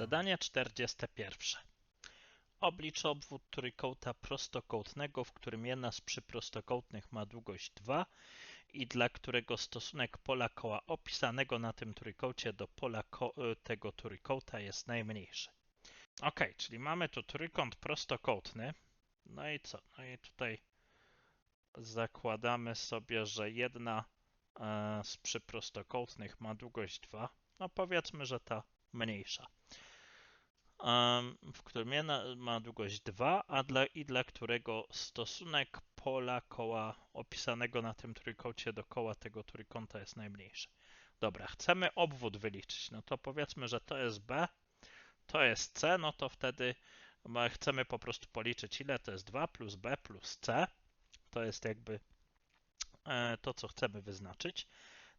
Zadanie 41. Oblicz obwód trójkąta prostokątnego, w którym jedna z przyprostokątnych ma długość 2 i dla którego stosunek pola koła opisanego na tym trójkącie do pola y, tego trójkąta jest najmniejszy. Ok, czyli mamy tu trójkąt prostokątny. No i co? No i tutaj zakładamy sobie, że jedna e, z przyprostokątnych ma długość 2. No powiedzmy, że ta mniejsza w którym jedna ma długość 2, a dla, i dla którego stosunek pola koła opisanego na tym trójkącie do koła tego trójkąta jest najmniejszy. Dobra, chcemy obwód wyliczyć. No to powiedzmy, że to jest B, to jest C, no to wtedy chcemy po prostu policzyć, ile to jest 2 plus B plus C. To jest jakby e, to, co chcemy wyznaczyć.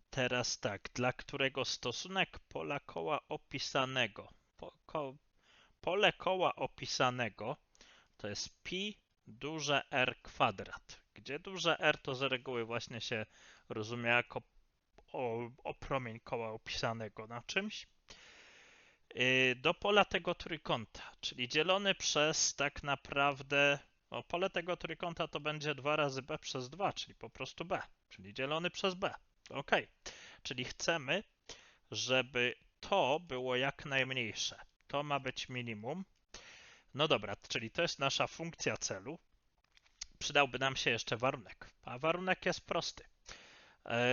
Teraz tak, dla którego stosunek pola koła opisanego, po, ko, pole koła opisanego to jest pi duże R kwadrat, gdzie duże R to z reguły właśnie się rozumie jako opromień koła opisanego na czymś, y, do pola tego trójkąta, czyli dzielony przez tak naprawdę, no pole tego trójkąta to będzie 2 razy b przez 2, czyli po prostu b, czyli dzielony przez b. Ok, czyli chcemy, żeby to było jak najmniejsze. To ma być minimum. No dobra, czyli to jest nasza funkcja celu. Przydałby nam się jeszcze warunek, a warunek jest prosty.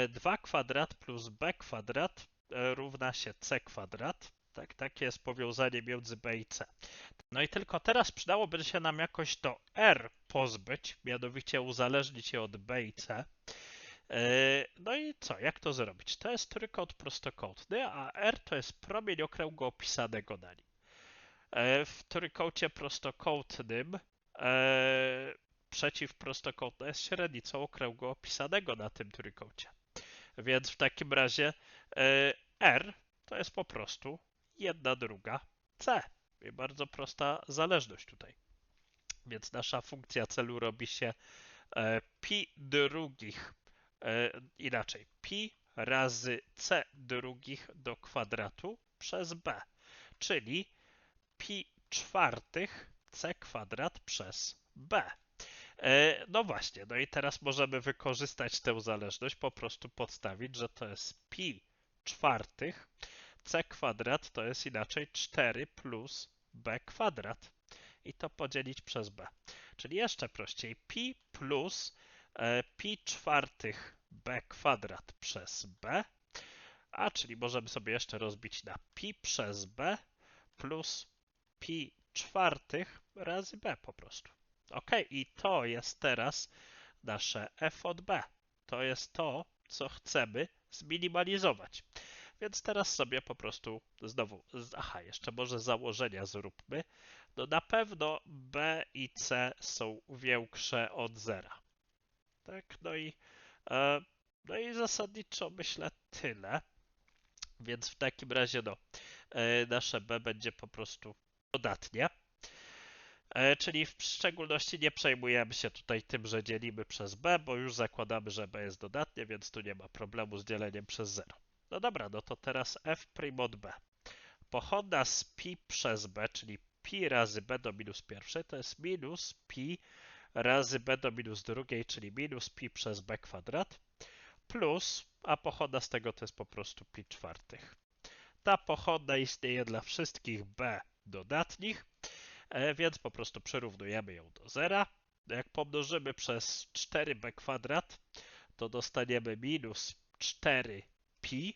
2 e, kwadrat plus b kwadrat e, równa się c kwadrat. Tak, takie jest powiązanie między b i c. No i tylko teraz przydałoby się nam jakoś to r pozbyć, mianowicie uzależnić je od b i c. E, no i co, jak to zrobić? To jest trójkąt prostokątny, a r to jest promień okręgu opisanego na nim. E, w trójkącie prostokątnym e, przeciw prostokątna jest średnicą okręgu opisanego na tym trójkącie. Więc w takim razie R to jest po prostu jedna druga C. I bardzo prosta zależność tutaj. Więc nasza funkcja celu robi się pi drugich, inaczej, pi razy c drugich do kwadratu przez b, czyli pi czwartych c kwadrat przez b. E, no właśnie, no i teraz możemy wykorzystać tę zależność, po prostu podstawić, że to jest pi czwartych c kwadrat to jest inaczej 4 plus b kwadrat i to podzielić przez b. Czyli jeszcze prościej, pi plus e, pi czwartych b kwadrat przez b, a czyli możemy sobie jeszcze rozbić na pi przez b plus pi czwartych razy b po prostu. Ok, i to jest teraz nasze f od b. To jest to, co chcemy zminimalizować. Więc teraz sobie po prostu znowu, aha, jeszcze może założenia zróbmy. No na pewno b i c są większe od zera. Tak, no i, e, no i zasadniczo myślę tyle. Więc w takim razie no, e, nasze b będzie po prostu dodatnie. E, czyli w szczególności nie przejmujemy się tutaj tym, że dzielimy przez b, bo już zakładamy, że b jest dodatnie, więc tu nie ma problemu z dzieleniem przez 0. No dobra, no to teraz f' od b. Pochodna z pi przez b, czyli pi razy b do minus pierwszej, to jest minus pi razy b do minus drugiej, czyli minus pi przez b kwadrat, plus, a pochodna z tego to jest po prostu pi czwartych. Ta pochodna istnieje dla wszystkich b dodatnich, e, więc po prostu przerównujemy ją do zera. Jak pomnożymy przez 4b kwadrat, to dostaniemy minus 4pi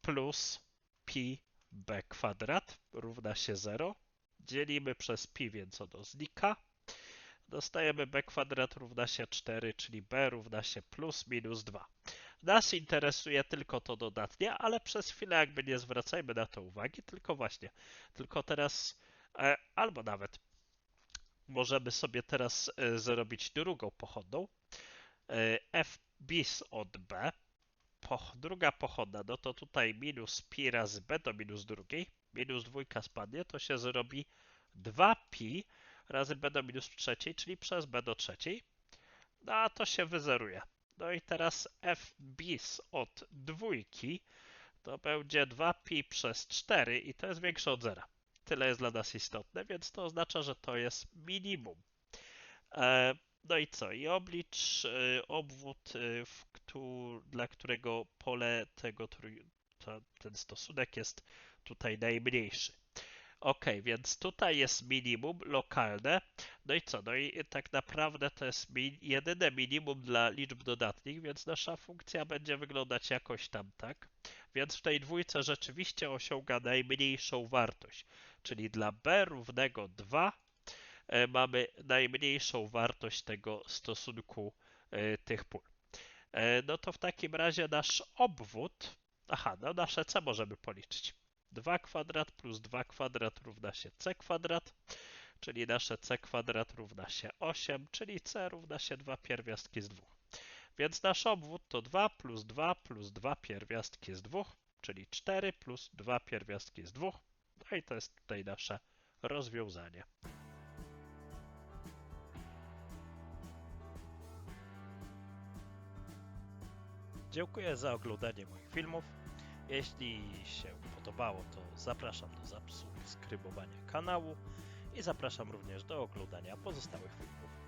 plus pi b kwadrat równa się 0. Dzielimy przez pi, więc ono znika. Dostajemy b kwadrat równa się 4, czyli b równa się plus minus 2. Nas interesuje tylko to dodatnie, ale przez chwilę jakby nie zwracajmy na to uwagi, tylko właśnie, tylko teraz, e, albo nawet możemy sobie teraz e, zrobić drugą pochodną. E, f bis od b, druga pochodna, no to tutaj minus pi razy b do minus drugiej, minus dwójka spadnie, to się zrobi 2pi razy b do minus trzeciej, czyli przez b do trzeciej, no a to się wyzeruje. No i teraz f bis od dwójki to będzie 2pi przez 4 i to jest większe od zera. tyle jest dla nas istotne, więc to oznacza, że to jest minimum. E, no i co? I oblicz e, obwód, któ- dla którego pole tego, ten stosunek jest tutaj najmniejszy. Ok, więc tutaj jest minimum lokalne. No i co? No i tak naprawdę to jest mi jedyne minimum dla liczb dodatnich, więc nasza funkcja będzie wyglądać jakoś tam, tak? Więc w tej dwójce rzeczywiście osiąga najmniejszą wartość, czyli dla b równego 2 e, mamy najmniejszą wartość tego stosunku e, tych pól. E, No to w takim razie nasz obwód, aha, no nasze c możemy policzyć. 2 kwadrat plus 2 kwadrat równa się c kwadrat, czyli nasze c kwadrat równa się 8, czyli c równa się 2 pierwiastki z 2. Więc nasz obwód to 2 plus 2 plus 2 pierwiastki z 2, czyli 4 plus 2 pierwiastki z 2. No i to jest tutaj nasze rozwiązanie. Dziękuję za oglądanie moich filmów. Jeśli się podobało, to zapraszam do subskrybowania kanału i zapraszam również do oglądania pozostałych filmów.